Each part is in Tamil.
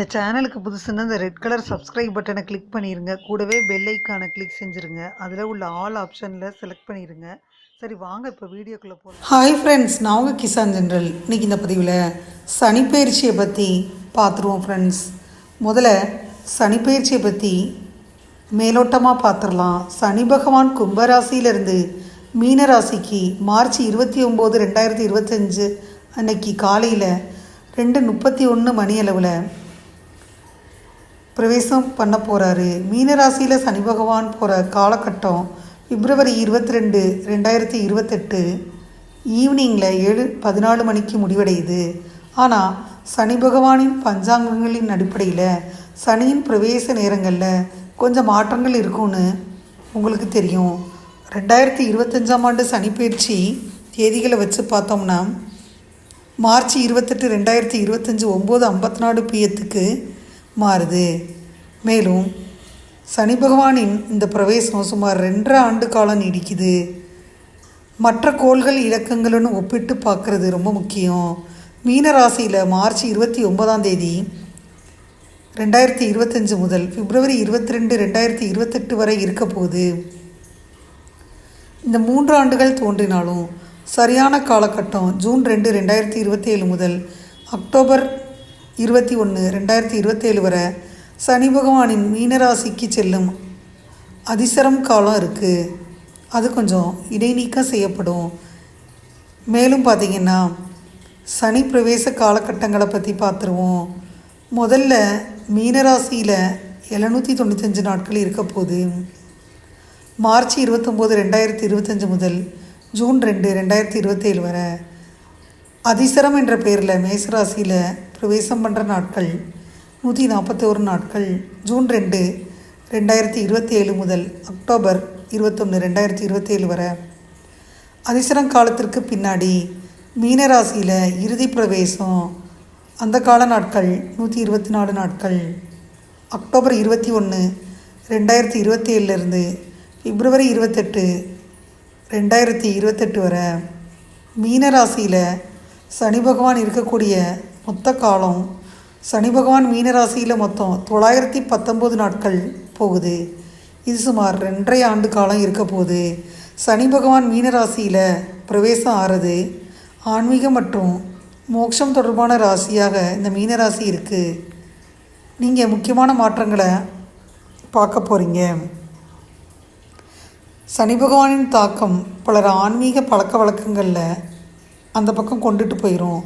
இந்த சேனலுக்கு புதுசுன்னா இந்த ரெட் கலர் சப்ஸ்கிரைப் பட்டனை கிளிக் பண்ணிடுங்க கூடவே பெல் ஐக்கானை கிளிக் செஞ்சுருங்க. அதில் உள்ள ஆல் ஆப்ஷனில் செலக்ட் பண்ணிடுங்க சரி வாங்க இப்போ வீடியோக்குள்ளே போகலாம் ஹாய் ஃப்ரெண்ட்ஸ் நான் உங்கள் கிசான் ஜென்ரல். இன்றைக்கி இந்த பதிவில் சனிப்பெயர்ச்சியை பற்றி பார்த்துருவோம் ஃப்ரெண்ட்ஸ் முதல்ல சனிப்பயிற்சியை பற்றி மேலோட்டமாக பார்த்துடலாம் சனி பகவான் கும்பராசியிலிருந்து மீனராசிக்கு மார்ச் இருபத்தி ஒம்பது ரெண்டாயிரத்தி இருபத்தஞ்சு அன்னைக்கு காலையில் ரெண்டு முப்பத்தி ஒன்று மணி அளவில் பிரவேசம் பண்ண போகிறாரு மீனராசியில் சனி பகவான் போகிற காலகட்டம் பிப்ரவரி இருபத்தி ரெண்டு ரெண்டாயிரத்தி இருபத்தெட்டு ஈவினிங்கில் ஏழு பதினாலு மணிக்கு முடிவடையுது. ஆனால் சனி பகவானின் பஞ்சாங்கங்களின் அடிப்படையில் சனியின் பிரவேச நேரங்களில் கொஞ்சம் மாற்றங்கள் இருக்கும்னு உங்களுக்கு தெரியும். ரெண்டாயிரத்தி இருபத்தஞ்சாம் ஆண்டு சனிப்பயிற்சி தேதிகளை வச்சு பார்த்தோம்னா மார்ச் இருபத்தெட்டு ரெண்டாயிரத்தி இருபத்தஞ்சி ஒம்பது ஐம்பத்தி நாலு பிஎத்துக்கு மாறுது. மேலும் சனி பகவானின் இந்த பிரவேசம் சுமார் ரெண்டரை ஆண்டு காலம் நீடிக்குது. மற்ற கோள்கள் இலக்கங்களுடன் ஒப்பிட்டு பார்க்குறது ரொம்ப முக்கியம். மீன ராசியில் மார்ச் இருபத்தி ஒன்பதாம் தேதி ரெண்டாயிரத்தி இருபத்தஞ்சு முதல் பிப்ரவரி இருபத்தி ரெண்டு ரெண்டாயிரத்தி இருபத்தெட்டு வரை இருக்க போகுது. இந்த மூன்று ஆண்டுகள் தோன்றினாலும் சரியான காலகட்டம் ஜூன் ரெண்டு ரெண்டாயிரத்தி இருபத்தேழு முதல் அக்டோபர் இருபத்தி ஒன்று ரெண்டாயிரத்தி இருபத்தேழு வரை சனி பகவானின் மீனராசிக்கு செல்லும் அதிசரம் காலம் இருக்குது அது கொஞ்சம் இடைநீக்கம் செய்யப்படும். மேலும் பார்த்திங்கன்னா சனி பிரவேச காலகட்டங்களை பற்றி பார்த்துருவோம். முதல்ல மீனராசியில் எழுநூற்றி தொண்ணூத்தஞ்சு நாட்கள் இருக்க போது மார்ச் இருபத்தொம்போது ரெண்டாயிரத்தி இருபத்தஞ்சு முதல் ஜூன் ரெண்டு ரெண்டாயிரத்தி இருபத்தேழு வரை. அதிசரம் என்ற பெயரில் மேசராசியில் பிரவேசம் பண்ணுற நாட்கள் நூற்றி நாற்பத்தோரு நாட்கள் ஜூன் ரெண்டு ரெண்டாயிரத்தி இருபத்தி ஏழு முதல் அக்டோபர் இருபத்தொன்று ரெண்டாயிரத்தி இருபத்தேழு வரை. அதிசரம் காலத்திற்கு பின்னாடி மீனராசியில் இறுதி பிரவேசம் அந்த கால நாட்கள் நூற்றி இருபத்தி நாலு நாட்கள். அக்டோபர் இருபத்தி ஒன்று ரெண்டாயிரத்தி இருபத்தி ஏழுலேருந்து பிப்ரவரி இருபத்தெட்டு ரெண்டாயிரத்தி இருபத்தெட்டு வரை. மீனராசியில் சனி பகவான் இருக்கக்கூடிய மொத்த காலம் சனி பகவான் மீனராசியில் மொத்தம் தொள்ளாயிரத்தி பத்தொம்போது நாட்கள் போகுது. இது சுமார் ரெண்டரை ஆண்டு காலம் இருக்க போகுது. சனி பகவான் மீனராசியில் பிரவேசம் ஆறுது. ஆன்மீகம் மற்றும் மோட்சம் தொடர்பான ராசியாக இந்த மீனராசி இருக்குது நீங்கள் முக்கியமான மாற்றங்களை பார்க்க போகிறீங்க சனி பகவானின் தாக்கம் பலர் ஆன்மீக பழக்க வழக்கங்களில் அந்த பக்கம் கொண்டுட்டு போயிடும்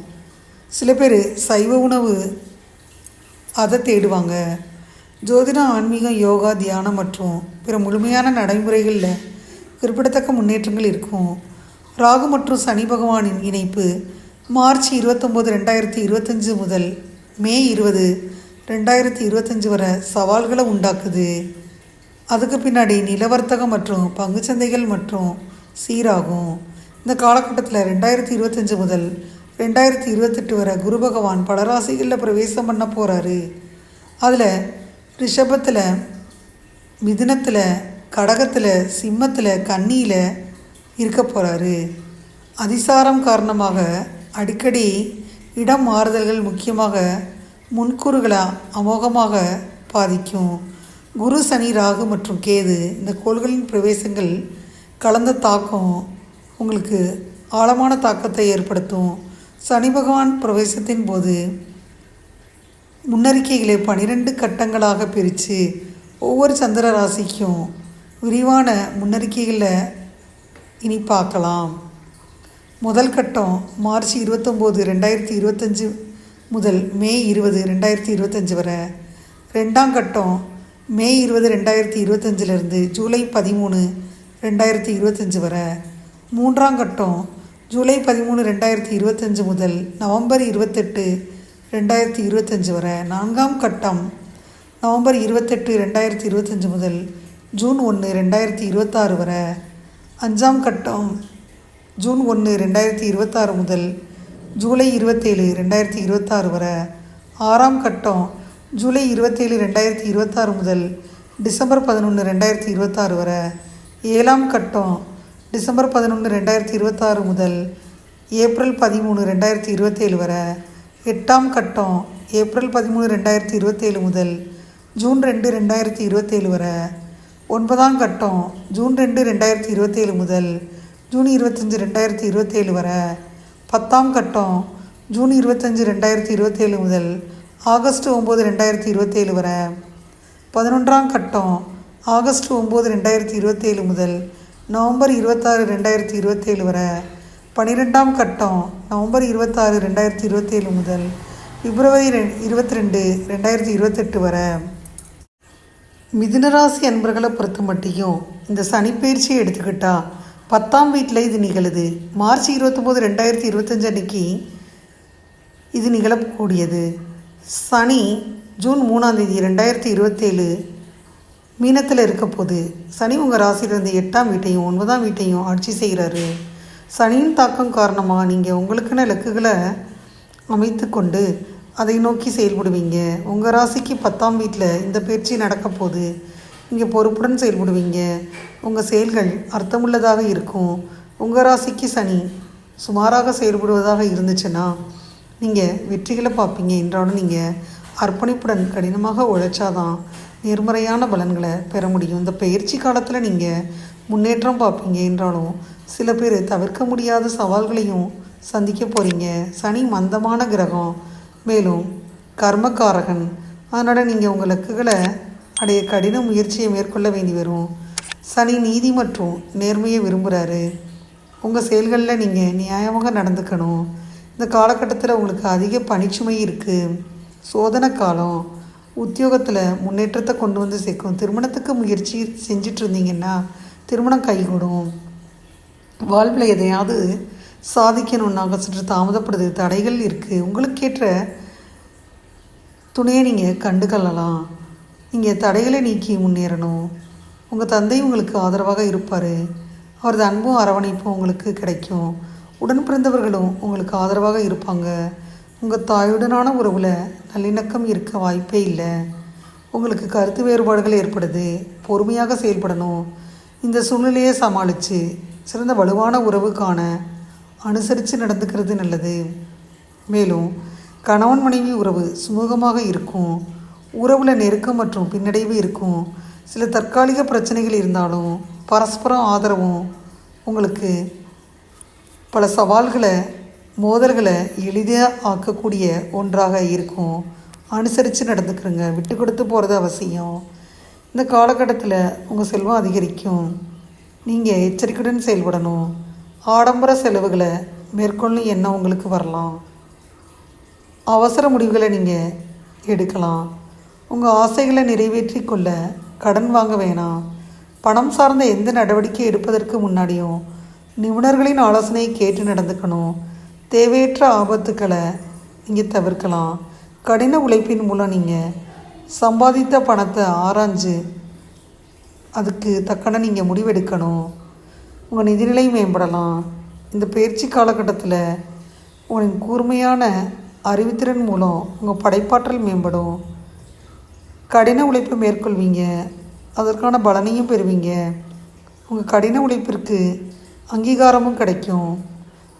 சில பேர் சைவ உணவு அதை தேடுவாங்க. ஜோதிடம் ஆன்மீகம் யோகா தியானம் மற்றும் பிற முழுமையான நடைமுறைகளில் குறிப்பிடத்தக்க முன்னேற்றங்கள் இருக்கும். ராகு மற்றும் சனி பகவானின் இணைப்பு மார்ச் இருபத்தொம்போது ரெண்டாயிரத்தி இருபத்தஞ்சு முதல் மே இருபது ரெண்டாயிரத்தி இருபத்தஞ்சு வரை சவால்களை உண்டாக்குது. அதுக்கு பின்னாடி நிலவர்த்தகம் மற்றும் பங்குச்சந்தைகள் மற்றும் சீராகும். இந்த காலகட்டத்தில் ரெண்டாயிரத்தி இருபத்தஞ்சு முதல் ரெண்டாயிரத்தி இருபத்தெட்டு வரை குரு பகவான் பல ராசிகளில் பிரவேசம் பண்ண போகிறாரு அதில் ரிஷபத்தில் மிதுனத்தில் கடகத்தில் சிம்மத்தில் கன்னியில் இருக்க போகிறாரு அதிசாரம் காரணமாக அடிக்கடி இடம் மாறுதல்கள் முக்கியமாக முன்கூறுகளை அமோகமாக பாதிக்கும். குரு சனி ராகு மற்றும் கேது இந்த கோள்களின் பிரவேசங்கள் கலந்த தாக்கம் உங்களுக்கு ஆழமான தாக்கத்தை ஏற்படுத்தும். சனி பகவான் பிரவேசத்தின் போது முன்னறிக்கைகளை பனிரெண்டு கட்டங்களாக பிரித்து ஒவ்வொரு சந்திர ராசிக்கும் விரிவான முன்னறிக்கைகளை இனி பார்க்கலாம். முதல் கட்டம் மார்ச் இருபத்தொம்போது ரெண்டாயிரத்தி இருபத்தஞ்சு முதல் மே இருபது ரெண்டாயிரத்தி இருபத்தஞ்சி வரை. ரெண்டாம் கட்டம் மே இருபது ரெண்டாயிரத்தி இருபத்தஞ்சிலேருந்து ஜூலை பதிமூணு ரெண்டாயிரத்தி இருபத்தஞ்சி வரை. மூன்றாம் கட்டம் ஜூலை பதிமூணு ரெண்டாயிரத்தி இருபத்தஞ்சு முதல் நவம்பர் இருபத்தெட்டு ரெண்டாயிரத்தி இருபத்தஞ்சு வரை. நான்காம் கட்டம் நவம்பர் இருபத்தெட்டு ரெண்டாயிரத்தி இருபத்தஞ்சு முதல் ஜூன் ஒன்று ரெண்டாயிரத்தி இருபத்தாறு வரை. அஞ்சாம் கட்டம் ஜூன் ஒன்று ரெண்டாயிரத்தி இருபத்தாறு முதல் ஜூலை இருபத்தேழு ரெண்டாயிரத்தி இருபத்தாறு வரை. ஆறாம் கட்டம் ஜூலை இருபத்தேழு ரெண்டாயிரத்தி இருபத்தாறு முதல் டிசம்பர் பதினொன்று ரெண்டாயிரத்தி இருபத்தாறு வரை. ஏழாம் கட்டம் டிசம்பர் பதினொன்று ரெண்டாயிரத்தி இருபத்தாறு முதல் ஏப்ரல் பதிமூணு ரெண்டாயிரத்தி இருபத்தேழு வரை எட்டாம் கட்டம் ஏப்ரல் பதிமூணு ரெண்டாயிரத்தி இருபத்தேழு முதல் ஜூன் ரெண்டு ரெண்டாயிரத்தி இருபத்தேழு வரை ஒன்பதாம் கட்டம் ஜூன் ரெண்டு ரெண்டாயிரத்தி இருபத்தேழு முதல் ஜூன் இருபத்தஞ்சி ரெண்டாயிரத்தி இருபத்தேழு வரை பத்தாம் கட்டம் ஜூன் இருபத்தஞ்சி ரெண்டாயிரத்தி இருபத்தேழு முதல் ஆகஸ்ட் ஒம்பது ரெண்டாயிரத்தி இருபத்தேழு வரை பதினொன்றாம் கட்டம் ஆகஸ்ட் ஒம்பது ரெண்டாயிரத்தி இருபத்தேழு முதல் நவம்பர் இருபத்தாறு ரெண்டாயிரத்தி இருபத்தேழு வரை. பன்னிரெண்டாம் கட்டம் நவம்பர் இருபத்தாறு ரெண்டாயிரத்தி இருபத்தேழு முதல் பிப்ரவரி ரெ இருபத்தி ரெண்டு ரெண்டாயிரத்தி இருபத்தெட்டு வரை. மிதுனராசி அன்பர்களை பொறுத்த மட்டியும் இந்த சனிப்பயிற்சியை எடுத்துக்கிட்டால் பத்தாம் வீட்டில் இது நிகழுது. மார்ச் இருபத்தொம்போது ரெண்டாயிரத்தி இருபத்தஞ்சு அன்னைக்கு இது நிகழக்கூடியது. சனி ஜூன் மூணாந்தேதி ரெண்டாயிரத்தி இருபத்தேழு மீனத்தில் இருக்க போது சனி உங்கள் ராசியிலிருந்து எட்டாம் வீட்டையும் ஒன்பதாம் வீட்டையும் ஆட்சி செய்கிறாரு. சனியின் தாக்கம் காரணமாக நீங்கள் உங்களுக்குன்னு இலக்குகளை அமைத்து கொண்டு அதை நோக்கி செயல்படுவீங்க. உங்கள் ராசிக்கு பத்தாம் வீட்டில் இந்த பயிற்சி நடக்க போது நீங்கள் பொறுப்புடன் செயல்படுவீங்க. உங்கள் செயல்கள் அர்த்தமுள்ளதாக இருக்கும். உங்கள் ராசிக்கு சனி சுமாராக செயல்படுவதாக இருந்துச்சுன்னா நீங்கள் வெற்றிகளை பார்ப்பீங்க என்றாலும் நீங்கள் அர்ப்பணிப்புடன் கடினமாக உழைச்சாதான் நேர்மறையான பலன்களை பெற முடியும். இந்த பயிற்சி காலத்தில் நீங்கள் முன்னேற்றம் பார்ப்பீங்க என்றாலும் சில பேர் தவிர்க்க முடியாத சவால்களையும் சந்திக்க போகிறீங்க சனி மந்தமான கிரகம். மேலும் கர்மக்காரகன். அதனால் நீங்கள் உங்கள் இலக்குகளை அடைய கடின முயற்சியை மேற்கொள்ள வேண்டி வரும். சனி நீதி மற்றும் நேர்மையை விரும்புகிறாரு உங்கள் செயல்களில் நீங்கள் நியாயமாக நடந்துக்கணும். இந்த காலகட்டத்தில் உங்களுக்கு அதிக பணிச்சுமை இருக்குது சோதனை காலம். உத்தியோகத்தில் முன்னேற்றத்தை கொண்டு வந்து சேர்க்கும். திருமணத்துக்கு முயற்சி செஞ்சிட்டு இருந்தீங்கன்னா திருமணம் கைகூடும். வாழ்வில் எதையாவது சாதிக்கணும்னாக சற்று தாமதப்படுது. தடைகள் இருக்குது உங்களுக்கேற்ற துணையை நீங்கள் கண்டுகொள்ளலாம். நீங்கள் தடைகளை நீக்கி முன்னேறணும். உங்கள் தந்தை உங்களுக்கு ஆதரவாக இருப்பார். அவரது அன்பும் அரவணைப்பும் உங்களுக்கு கிடைக்கும். உடன் பிறந்தவர்களும் உங்களுக்கு ஆதரவாக இருப்பாங்க. உங்கள் தாயுடனான உறவில் நல்லிணக்கம் இருக்க வாய்ப்பே இல்லை. உங்களுக்கு கருத்து வேறுபாடுகள் ஏற்படுது. பொறுமையாக செயல்படணும். இந்த சூழ்நிலையை சமாளித்து சிறந்த வலுவான உறவு காண அனுசரித்து நடந்துக்கிறது நல்லது. மேலும் கணவன் மனைவி உறவு சுமூகமாக இருக்கும். உறவில் நெருக்கம் மற்றும் பின்னடைவு இருக்கும். சில தற்காலிக பிரச்சனைகள் இருந்தாலும் பரஸ்பரம் ஆதரவும் உங்களுக்கு பல சவால்களை மோதல்களை எளிதாக ஆக்கக்கூடிய ஒன்றாக இருக்கும். அனுசரித்து நடந்துக்கிறங்க. விட்டு கொடுத்து போகிறது அவசியம். இந்த காலகட்டத்தில் உங்கள் செல்வம் அதிகரிக்கும். நீங்கள் எச்சரிக்கையுடன் செயல்படணும். ஆடம்பர செலவுகளை மேற்கொள்ளும் எண்ணம் உங்களுக்கு வரலாம். அவசர முடிவுகளை நீங்கள் எடுக்கலாம். உங்கள் ஆசைகளை நிறைவேற்றி கொள்ள கடன் வாங்க வேணாம். பணம் சார்ந்த எந்த நடவடிக்கை எடுப்பதற்கு முன்னாடியும் நிபுணர்களின் ஆலோசனையை கேட்டு நடந்துக்கணும். தேவையற்ற ஆபத்துக்களை நீங்கள் தவிர்க்கலாம். கடின உழைப்பின் மூலம் நீங்கள் சம்பாதித்த பணத்தை ஆராய்ஞ்சு அதுக்கு தக்கன நீங்கள் முடிவெடுக்கணும். உங்கள் நிதிநிலை மேம்படலாம். இந்த பயிற்சி காலகட்டத்தில் உங்களின் கூர்மையான அறிவுத்திறன் மூலம் உங்கள் படைப்பாற்றல் மேம்படும். கடின உழைப்பை மேற்கொள்வீங்க. அதற்கான பலனையும் பெறுவீங்க. உங்கள் கடின உழைப்பிற்கு அங்கீகாரமும் கிடைக்கும்.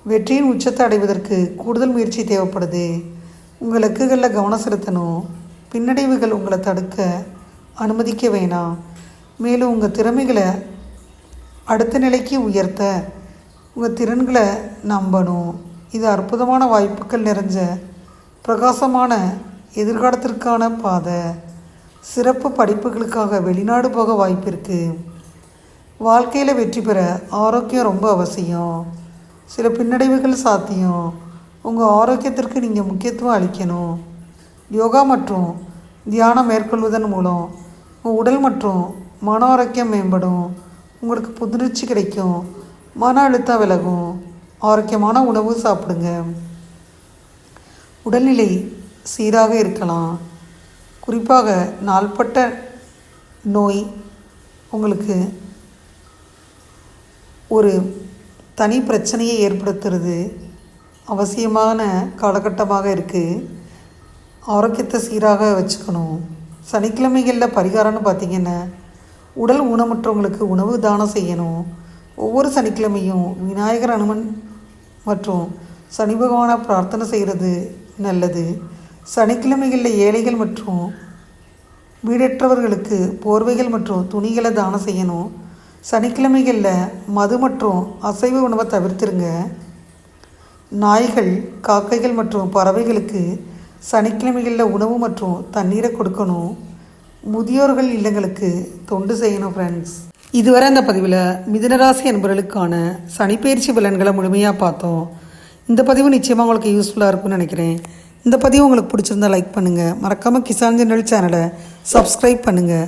வெற்றியின் உச்சத்தை அடைவதற்கு கூடுதல் முயற்சி தேவைப்படுது. உங்கள் இலக்குகளில் கவனம் செலுத்தணும். பின்னடைவுகள் உங்களை தடுக்க அனுமதிக்க வேணாம். மேலும் உங்கள் திறமைகளை அடுத்த நிலைக்கு உயர்த்த உங்கள் திறன்களை நம்பணும். இது அற்புதமான வாய்ப்புகள் நிறைஞ்ச பிரகாசமான எதிர்காலத்திற்கான பாதை. சிறப்பு படிப்புகளுக்காக வெளிநாடு போக வாய்ப்பு இருக்குது வாழ்க்கையில் வெற்றி பெற ஆரோக்கியம் ரொம்ப அவசியம். சில பின்னடைவுகள் சாத்தியம். உங்கள் ஆரோக்கியத்திற்கு நீங்கள் முக்கியத்துவம் அளிக்கணும். யோகா மற்றும் தியானம் மேற்கொள்வதன் மூலம் உங்கள் உடல் மற்றும் மன ஆரோக்கியம் மேம்படும். உங்களுக்கு புத்துணர்ச்சி கிடைக்கும். மன அழுத்தம் விலகும். ஆரோக்கியமான உணவு சாப்பிடுங்க. உடல்நிலை சீராக இருக்கலாம். குறிப்பாக நாள்பட்ட நோய் உங்களுக்கு ஒரு தனி பிரச்சனையை ஏற்படுத்துறது அவசியமான காலகட்டமாக இருக்குது ஆரோக்கியத்தை சீராக வச்சுக்கணும். சனிக்கிழமைகளில் பரிகாரம்னு பார்த்திங்கன்னா உடல் ஊனமுற்றவங்களுக்கு உணவு தானம் செய்யணும். ஒவ்வொரு சனிக்கிழமையும் விநாயகர் அனுமன் மற்றும் சனி பகவானை பிரார்த்தனை செய்கிறது நல்லது. சனிக்கிழமைகளில் ஏழைகள் மற்றும் வீடற்றவர்களுக்கு போர்வைகள் மற்றும் துணிகளை தானம் செய்யணும். சனிக்கிழமைகளில் மது மற்றும் அசைவ உணவை தவிர்த்துருங்க. நாய்கள் காக்கைகள் மற்றும் பறவைகளுக்கு சனிக்கிழமைகளில் உணவு மற்றும் தண்ணீரை கொடுக்கணும். முதியோர்கள் இல்லங்களுக்கு தொண்டு செய்யணும் ஃப்ரெண்ட்ஸ் இதுவரை அந்த பதிவில் மிதுனராசி என்பவர்களுக்கான சனிப்பயிற்சி பலன்களை முழுமையாக பார்த்தோம். இந்த பதிவு நிச்சயமாக உங்களுக்கு யூஸ்ஃபுல்லாக இருக்கும்னு நினைக்கிறேன். இந்த பதிவு உங்களுக்கு பிடிச்சிருந்தா லைக் பண்ணுங்கள் மறக்காமல் கிசான் ஜெனரல் சேனலை சப்ஸ்கிரைப் பண்ணுங்கள்